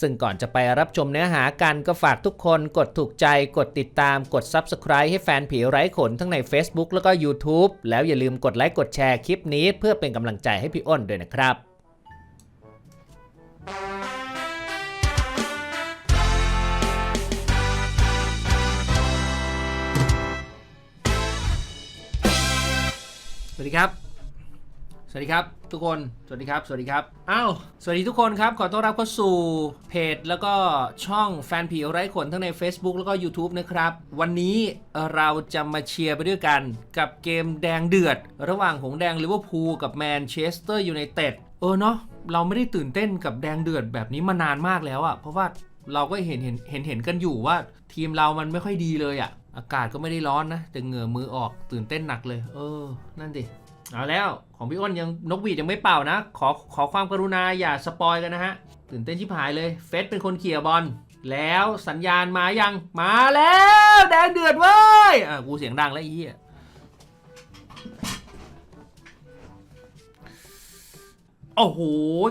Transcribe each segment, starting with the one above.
ซึ่งก่อนจะไปรับชมเนื้อหากันก็ฝากทุกคนกดถูกใจกดติดตามกด Subscribe ให้แฟนผีไร้ขนทั้งใน Facebook แล้วก็ YouTube แล้วอย่าลืมกดไลค์กดแชร์คลิปนี้เพื่อเป็นกำลังใจให้พี่อ้นด้วยนะครับสวัสดีครับ วัสดีครับทุกคน สวัสดีครับ สวัสดีครับ อ้าว สวัสดีทุกคนครับ ขอต้อนรับเข้าสู่เพจ แล้วก็ช่องแฟนผีไร้ขนทั้งใน Facebook แล้วก็ YouTube นะครับ วันนี้เราจะมาเชียร์ไปด้วยกัน กับเกมแดงเดือด ระหว่างหงแดงลิเวอร์พูลกับแมนเชสเตอร์ยูไนเต็ด เออเนาะ เราไม่ได้ตื่นเต้นกับแดงเดือดแบบนี้มานานมากแล้วอะเพราะว่าเราก็เห็นเห็นเห็นเห็นกันอยู่ว่าทีมเรามันไม่ค่อยดีเลยอะอากาศก็ไม่ได้ร้อนนะแต่เหงื่อมือออกตื่นเต้นหนักเลย เออ นั่นดิ เอาแล้วของพี่อ้นยังนกหวีดยังไม่เป่านะ ขอขอความกรุณาอย่าสปอยกันนะฮะ ตื่นเต้นชิบหายเลยเฟสเป็นคนเขี่ยบอลแล้วสัญญาณมายังมาแล้วแดงเดือดเว้ยอะกูเสียงดังแล้วอ้เหี้ยโอ้โห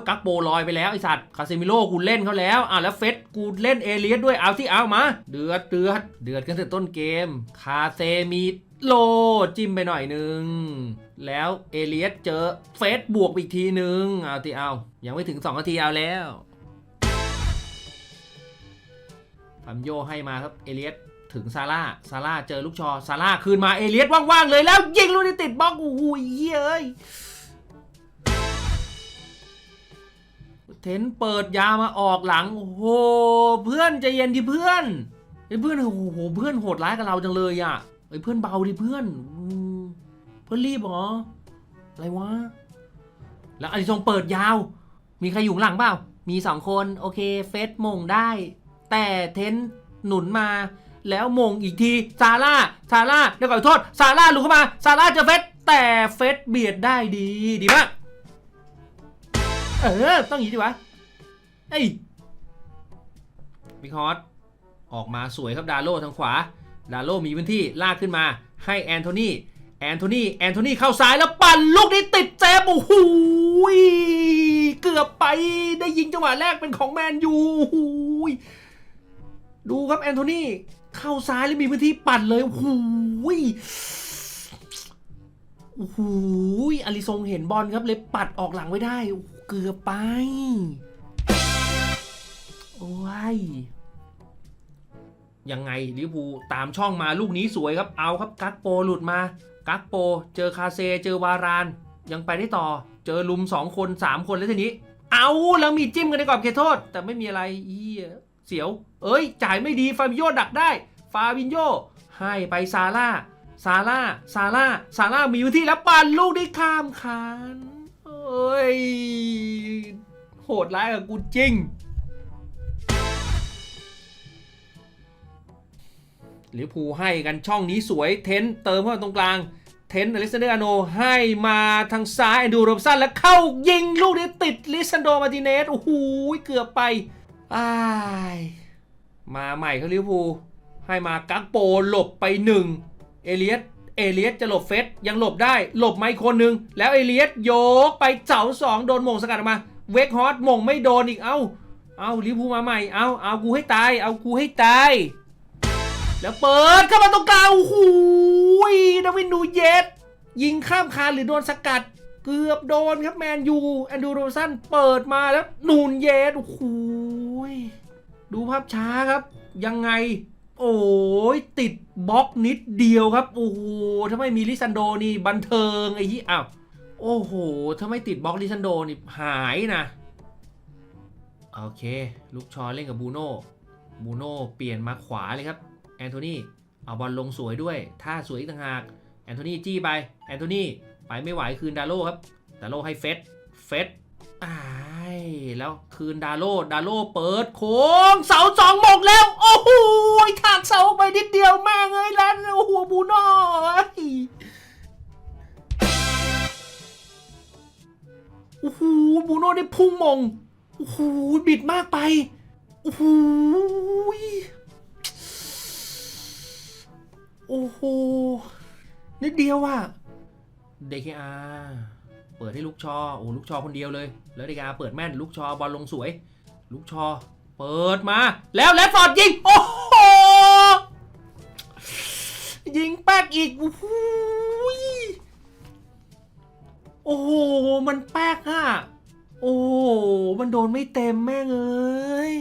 กักโปลอยไปแล้วไอสัตว์คาเซมิโลกูเล่นเขาแล้ว อะแล้วเฟสกูเล่นเอเลียสด้วยเอาที่เอามา เดือดเดือดเดือดกันแต่ต้นเกม คาเซมิโลจิ้มไปหน่อยนึง แล้วเอเลียสเจอเฟสบวกอีกทีนึง เอาทีเอา ยังไม่ถึง 2 นาทีเอาแล้วฟัมโยให้มาครับเอเลียสถึงซาร่าซาร่าเจอลูกชอซาร่าคืนมาเอเลียสว่างๆเลยแล้ว ยิงลูกนี้ติดบล็อกโอ้โหเย้ยเทนเปิดยามาออกหลังโอ้โหเพื่อนใจเย็นดิเพื่อนไอ้เพื่อนโอ้โหเพื่อนโหดร้ายกับเราจังเลยอะไอ้เพื่อนเบาดิเพื่อน เพื่อนรีบเหรอ อะไรวะ แล้วอลิซงเปิดยาว มีใครอยู่หลังเปล่า มีสองคน โอเค เฟสมงได้ แต่เทนหนุนมา แล้วมงอีกที ซาร่า ซาร่า เดี๋ยวขอโทษ ซาร่าหลุดเข้ามา ซาร่าเจอเฟส แต่เฟสเบียดได้ดี ดีมาก เออ ต้องอย่างนี้ดิวะเอ้ยมิคอสออกมาสวยครับดาโลทางขวา ดาโลมีพื้นที่ลากขึ้นมาให้แอนโทนี แอนโทนีแอนโทนีเข้าซ้ายแล้วปั่นลูกนี้ติดเจมโอ้โหยเกือบไปได้ยิงจังหวะแรกเป็นของแมนยูดูครับแอนโทนีเข้าซ้ายแล้วมีพื้นที่ปั่นเลยโอ้โหยโอ้โหอลิซงเห็นบอลครับเลยปัดออกหลังไว้ได้ เกือบไป โอ้ย ยังไงลิเวอร์พูลตามช่องมาลูกนี้สวยครับ เอาครับกักโปหลุดมา กักโป เจอคาเซ เจอวาราน ยังไปได้ต่อ เจอลุม 2 คน 3 คนแล้วทีนี้ เอาแล้วมีจิ้มกันในกรอบเขตโทษ แต่ไม่มีอะไรเอียเสียว เอ้ย จ่ายไม่ดี ฟาบิโยดักได้ ฟาบินโยให้ไปซาร่า ซาร่า ซาร่า ซาร่า มีอยู่ที่แล้วปั่นลูกได้ข้ามคานเอ้ย โหดร้ายกับกูจริง ลิเวอร์พูลให้กันช่องนี้สวยเทนเติมเข้ามาตรงกลาง เทนอลิซานเดอร์อาโนให้มาทางซ้ายดูโรบสันแล้วเข้ายิงลูกนี้ติดลิซันโดมาติเนสโอ้โหเกือบไปอ้ายมาใหม่เขาลิเวอร์พูลให้มากักโปหลบไปหนึ่งเอเลียสเอเลียสจะหลบเฟสยังหลบได้หลบไมโคนหนึ่งแล้วเอเลียสโยกไปเสาสองโดนมงสกัดออกมาเวกฮอตมงไม่โดนอีกเอ้าเอาลิวพูมาใหม่เอาเอากูให้ตายเอากูให้ตาย แล้วเปิดเข้ามาตรงกลางโอ้โหดาวินนูเยสยิงข้ามคานหรือโดนสกัด เกือบโดนครับแมนยูแอนดูโรสันเปิดมาแล้วนูนเยสโอ้โหดูภาพช้าครับ ยังไง โอ้ยติดบล็อกนิดเดียวครับ โอ้โหถ้าไม่มีลิซันโดนี่บันเทิงไอ้ที่อ้าวโอ้โหถ้าไม่ติดบล็อกลิซันโดนี่หายนะ โอเค ลูกชอเล่นกับบูโน่บูโน่เปลี่ยนมาขวาเลยครับ แอนโทนีเอาบอลลงสวยด้วยท่าสวยอีกต่างหากแอนโทนีจี้ไปแอนโทนีไปไม่ไหวคืนดาโลครับ ดาโลให้เฟสเฟสอ้ายแล้วคืนดาโลดาโลเปิดโค้งเสาสองหมกแล้ว โอ้โหถากเสาไปนิดเดียวแม่งเอ้ยลันโอ้โหบูโน่เอ้ยโอ้โหบูโน่ได้พุ่งมงโอ้โหบิดมากไปโอ้โห โอ้โหนิดเดียวอะเดคอาเปิดให้ลูกชอ โอ้ลูกชอคนเดียวเลย แล้วเดคอาเปิดแม่นลูกชอบอลลงสวย ลูกชอ เปิดมา แล้วแลดฟอร์ดยิง โอ้โห ยิงแป๊กอีก โอ้โหโอ้โห มันแป๊กอะโอ้โห มันโดนไม่เต็มแม่งเอ้ย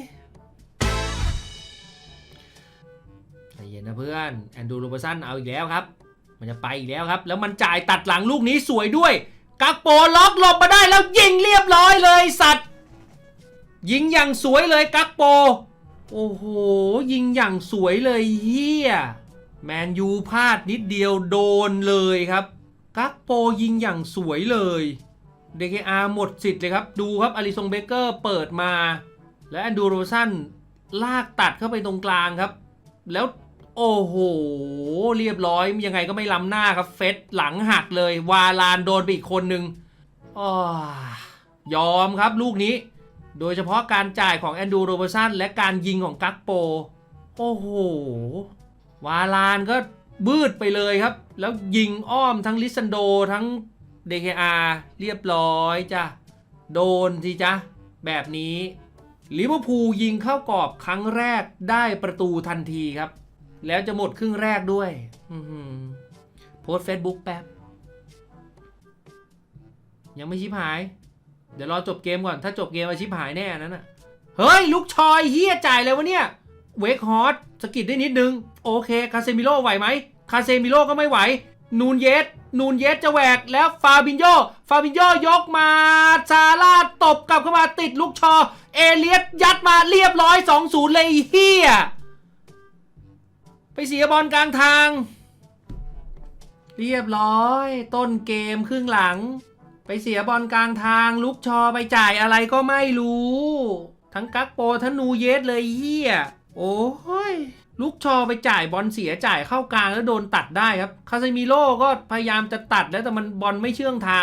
นะเพื่อนแอนดูโรเบสันเอาอีกแล้วครับ มันจะไปอีกแล้วครับ แล้วมันจ่ายตัดหลังลูกนี้สวยด้วยกักโปล็อกหลบมาได้แล้วยิงเรียบร้อยเลยสัตว์ ยิงอย่างสวยเลยกักโป โอ้โห ยิงอย่างสวยเลยเฮียแมนยูพลาดนิดเดียวโดนเลยครับกักโปยิงอย่างสวยเลย DKR หมดสิทธิ์เลยครับ ดูครับอลิซงเบเกอร์เปิดมา และแอนดูโรซันลากตัดเข้าไปตรงกลางครับ แล้ว โอ้โห เรียบร้อยยังไงก็ไม่ล้ำหน้าครับ เฟสหลังหักเลย วาลานโดนไปอีกคนนึงอยอมครับลูกนี้ โดยเฉพาะการจ่ายของแอนดูโรเบอร์สันและการยิงของกักโป โอ้โห วาลานก็บืดไปเลยครับ แล้วยิงอ้อมทั้งลิซันโดทั้ง DKR เรียบร้อยจ้ะ โดนสิจ๊ะแบบนี้ลิเวอร์พูลยิงเข้ากรอบครั้งแรกได้ประตูทันทีครับ แล้วจะหมดครึ่งแรกด้วยโพสเฟซบุ๊กแป๊บ ยังไม่ชิบหาย เดี๋ยวรอจบเกมก่อน ถ้าจบเกมอาชิบหายแน่นั้นน่ะ เฮ้ย ลูกชอยเฮียจ่ายเลยวะเนี่ย เวกฮอตสกิดได้นิดนึง โอเค คาเซมิโร่ไหวไหม คาเซมิโร่ก็ไม่ไหว นูนเยส นูนเยสจะแหวกแล้วฟาบินโย ฟาบินโยยกมา ซาร่าตบกลับเข้ามาติดลูกชอ เอเลียสยัดมาเรียบร้อย 2-0 เลยเฮีย ไปเสียบอลกลางทาง เรียบร้อย ต้นเกมครึ่งหลัง ไปเสียบอลกลางทาง ลุกชอไปจ่ายอะไรก็ไม่รู้ ทั้งกักโปทั้งนูเยสเลยเฮียโอ้ยลุกชอไปจ่ายบอลเสียจ่ายเข้ากลางแล้วโดนตัดได้ครับ คาเซมิโร่ก็พยายามจะตัดแล้วแต่มันบอลไม่เชื่องเท้า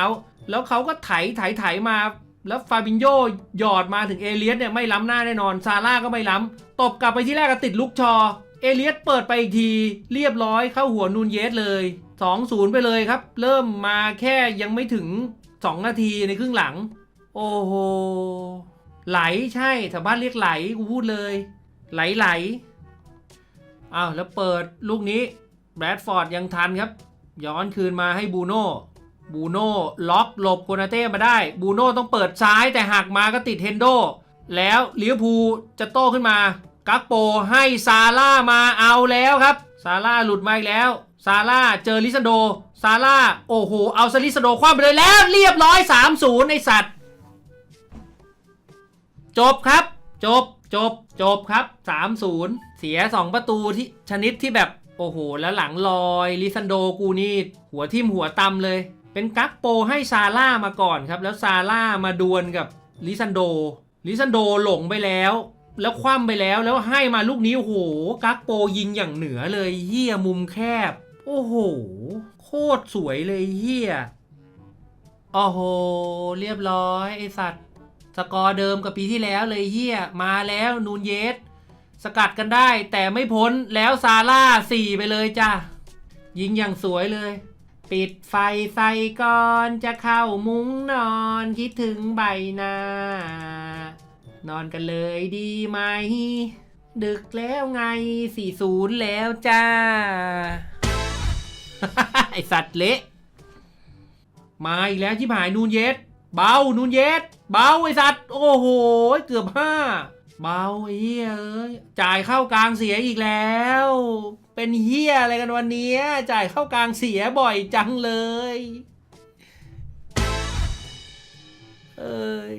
แล้วเขาก็ไถไถไถมา แล้วฟาบินโยหยอดมาถึงเอเลียสเนี่ยไม่ล้ำหน้าแน่นอน ซาร่าก็ไม่ล้ำ ตบกลับไปที่แรกก็ติดลุกชอ เอเลียสเปิดไปอีกที เรียบร้อยเข้าหัวนูนเยสเลย 2-0 ไปเลยครับ เริ่มมาแค่ยังไม่ถึง 2 นาทีในครึ่งหลัง โอ้โห ไหลใช่แถวบ้านเรียกไหลกูพูดเลย ไหลไหลอ้าวแล้วเปิดลูกนี้แบรดฟอร์ดยังทันครับ ย้อนคืนมาให้บูโน่บูโน่ล็อกหลบโคนาเต้มาได้ บูโน่ต้องเปิดซ้ายแต่หักมาก็ติดเฮนโด แล้วลิเวอร์พูลจะโต้ขึ้นมา กักโปให้ซาร่ามาเอาแล้วครับ ซาร่าหลุดมาอีกแล้ว ซาร่าเจอลิซันโด ซาร่าโอ้โห เอาซาลิซันโดคว้าไปเลยแล้ว เรียบร้อย 3-0ในสัตว์ จบครับ จบ จบ จบครับ 3-0 เสีย 2 ประตูที่ชนิดที่แบบ โอ้โห แล้วหลังลอยลิซันโดกูนี่ หัวทิ่มหัวตำเลย เป็นกักโปให้ซาร่ามาก่อนครับ แล้วซาร่ามาดวลกับลิซันโด ลิซันโดหลงไปแล้ว แล้วคว่ำไปแล้วแล้วให้มาลูกนี้โหกักโปยิงอย่างเหนือเลยเฮียมุมแคบ โอ้โห โคตรสวยเลยเฮียโอ้โห เรียบร้อย ไอสัตว์ สกอร์เดิมกับปีที่แล้วเลยเฮียมาแล้วนูนเยส สกัดกันได้ แต่ไม่พ้นแล้วซาร่าสี่ไปเลยจ้ะ ยิงอย่างสวยเลย ปิดไฟใส่ก่อนจะเข้ามุ้งนอนคิดถึงใบหน้า นอนกันเลยดีไหม ดึกแล้วไง 40 แล้วจ้า ไอสัตว์เละ มาอีกแล้วที่หายนูนเยสเบา นูนเยสเบาไอสัตว์ โอ้โห เกือบห้าเบาเฮียเอ้ยจ่ายเข้ากลางเสียอีกแล้ว เป็นเฮียอะไรกันวันนี้จ่ายเข้ากลางเสียบ่อยจังเลย เอ้ย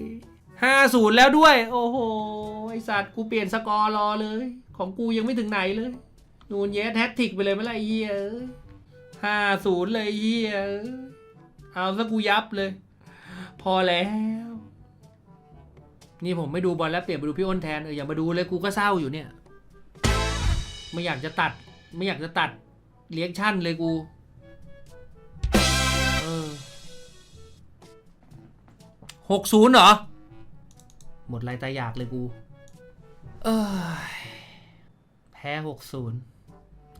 ห้าศูนย์แล้วด้วย โอ้โห ไอสัตว์กูเปลี่ยนสกอร์รอเลย ของกูยังไม่ถึงไหนเลย นูนเยสแฮตทริกไปเลยไหมล่ะไอ้เฮียห้าศูนย์เลยไอ้เฮียเอาซะกูยับเลย พอแล้ว นี่ผมไม่ดูบอลแล้วเปลี่ยนไปดูพี่อ้นแทนเอออย่ามาดูเลยกูก็เศร้าอยู่เนี่ย ไม่อยากจะตัด ไม่อยากจะตัดเลี้ยงชั่นเลยกูหกศูนย์เหรอ หมดไรตายอยากเลยกู เอ้ยแพ้หกศูนย์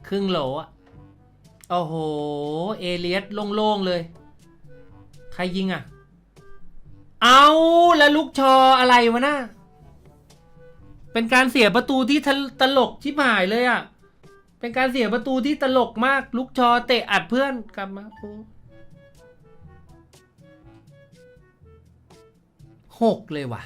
ครึ่งโหลอะโอ้โห เอเลียสโล่งๆเลย ใครยิงอะ เอาแล้วลูกชออะไรวะน่ะเป็นการเสียประตูที่ตลกชิบหายเลยอะ่ะ เป็นการเสียประตูที่ตลกมากลุกชอเตะอัดเพื่อนกลับมาโอ้หกเลยว่ะ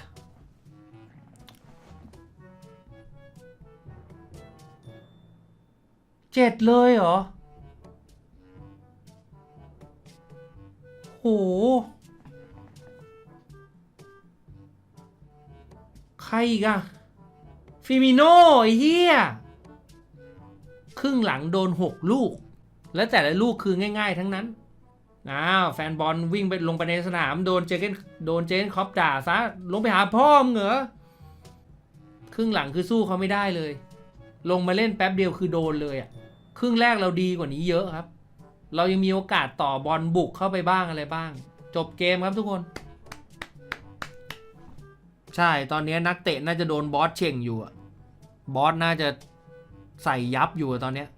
เจ็ดเลยเหรอ โห ใครอีกอะฟิมิโน่ไอ้เหี้ยครึ่งหลังโดน6ลูก และแต่ละลูกคือง่าย ๆ ทั้งนั้นอ้าวแฟนบอลวิ่งไปลงไปในสนาม โดนเจเกนโดนเจเกนคอปด่าซะ ลงไปหาพ่อมเหรอครึ่งหลังคือสู้เขาไม่ได้เลย ลงมาเล่นแป๊บเดียวคือโดนเลยอะ ครึ่งแรกเราดีกว่านี้เยอะครับ เรายังมีโอกาสต่อบอลบุกเข้าไปบ้างอะไรบ้าง จบเกมครับทุกคน ใช่ตอนนี้นักเตะน่าจะโดนบอสเช่งอยู่บอสน่าจะใส่ยับอยู่ตอนเนี้ย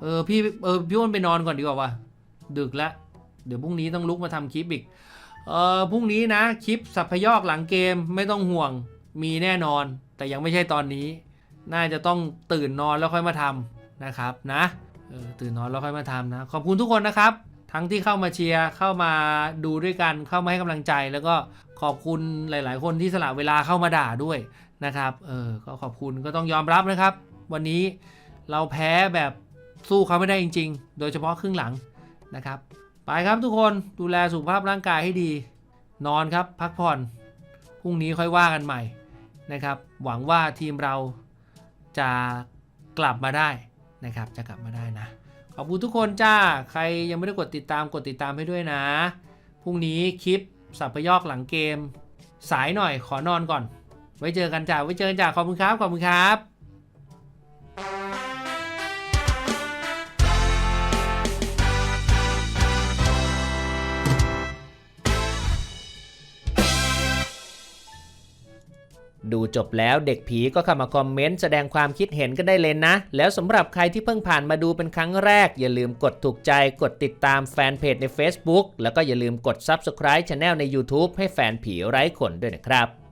เออพี่เออพี่อ้นไปนอนก่อนดีกว่าว่ะดึกแล้วเดี๋ยวพรุ่งนี้ต้องลุกมาทำคลิปอีก เออพรุ่งนี้นะคลิปสัพพยอกหลังเกมไม่ต้องห่วงมีแน่นอน แต่ยังไม่ใช่ตอนนี้ น่าจะต้องตื่นนอนแล้วค่อยมาทำ นะครับนะตื่นนอนแล้วค่อยมาทำนะ ขอบคุณทุกคนนะครับ ทั้งที่เข้ามาเชียร์เข้ามาดูด้วยกันเข้ามาให้กำลังใจ แล้วก็ขอบคุณหลาย ๆ คนที่สละเวลาเข้ามาด่าด้วยนะครับเออก็ขอบคุณก็ต้องยอมรับนะครับ วันนี้เราแพ้แบบสู้เขาไม่ได้จริง ๆ โดยเฉพาะครึ่งหลังนะครับ ไปครับทุกคนดูแลสุขภาพร่างกายให้ดี นอนครับพักผ่อนพรุ่งนี้ค่อยว่ากันใหม่นะครับ หวังว่าทีมเราจะกลับมาได้ นะครับ จะกลับมาได้นะ ขอบคุณทุกคนจ้า ใครยังไม่ได้กดติดตามกดติดตามให้ด้วยนะ พรุ่งนี้คลิปสับพยอกหลังเกม สายหน่อยขอนอนก่อน ไว้เจอกันจ้า ไว้เจอกันจ้า ขอบคุณครับ ขอบคุณครับ ดูจบแล้วเด็กผีก็เข้ามาคอมเมนต์แสดงความคิดเห็นกันได้เลยนะ แล้วสำหรับใครที่เพิ่งผ่านมาดูเป็นครั้งแรก อย่าลืมกดถูกใจกดติดตามแฟนเพจใน Facebook แล้วก็อย่าลืมกด Subscribe Channel ใน YouTube ให้แฟนผีไร้ขนด้วยนะครับ